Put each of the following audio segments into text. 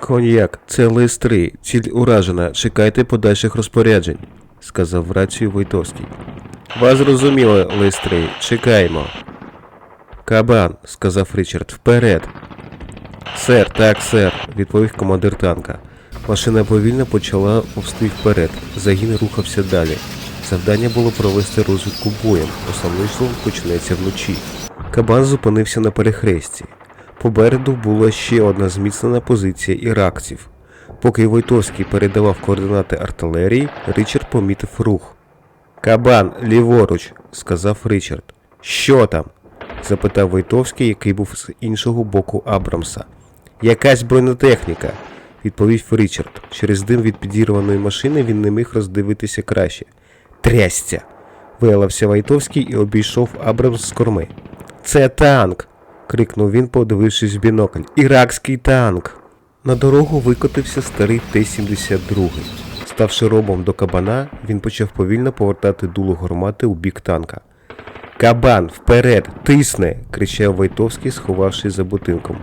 Коньяк, це лист 3 ціль уражена, чекайте подальших розпоряджень, сказав в рацію Войтовський. Вас зрозуміло, лист 3 чекаємо. Кабан, сказав Ричард, вперед. Сер, так, сер, відповів командир танка. Машина повільно почала повсти вперед. Загін рухався далі. Завдання було провести розвідку боєм. Основний шлум почнеться вночі. Кабан зупинився на перехресті. Попереду була ще одна зміцнена позиція іракців. Поки Войтовський передавав координати артилерії, Ричард помітив рух. Кабан, ліворуч, сказав Ричард. Що там? запитав Войтовський, який був з іншого боку Абрамса. Якась бронетехніка, відповів Ричард. Через дим від підірваної машини він не міг роздивитися краще. Трясця. виявився Войтовський і обійшов Абрамс з корми. Це танк. Крикнув він, подивившись в бінокль. Іракський танк. На дорогу викотився старий Т-72. Ставши робом до кабана, він почав повільно повертати дуло гармати у бік танка. Кабан, вперед, тисне! кричав Войтовський, сховавшись за будинком.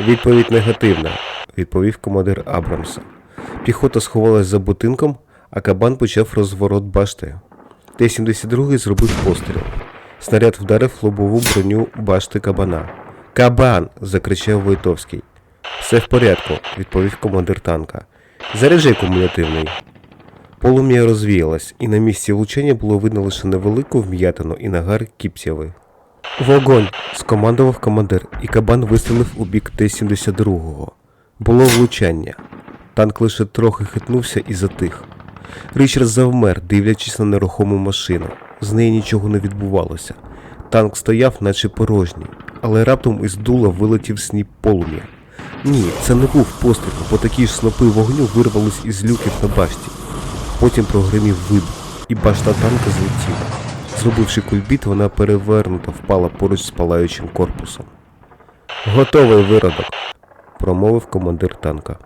Відповідь негативна, відповів командир Абрамса. Піхота сховалась за будинком, а кабан почав розворот башти. Т-72 зробив постріл. Снаряд вдарив лобову броню башти кабана. Кабан! закричав Войтовський. Все в порядку, відповів командир танка. Заряджай кумулятивний. Полум'я розвіялось, і на місці влучання було видно лише невелику вм'ятину і нагар кіпсяви. Вогонь! скомандував командир, і кабан вистрілив у бік Т-72. Було влучання. Танк лише трохи хитнувся і затих. Ричард завмер, дивлячись на нерухому машину. З неї нічого не відбувалося. Танк стояв, наче порожній, але раптом із дула вилетів сніп полум'я. Ні, це не був постріл, бо такі ж снопи вогню вирвались із люків на башті. Потім прогримів вибух, і башта танка злетіла. Зробивши кульбіт, вона перевернута впала поруч з палаючим корпусом. Готовий виродок, промовив командир танка.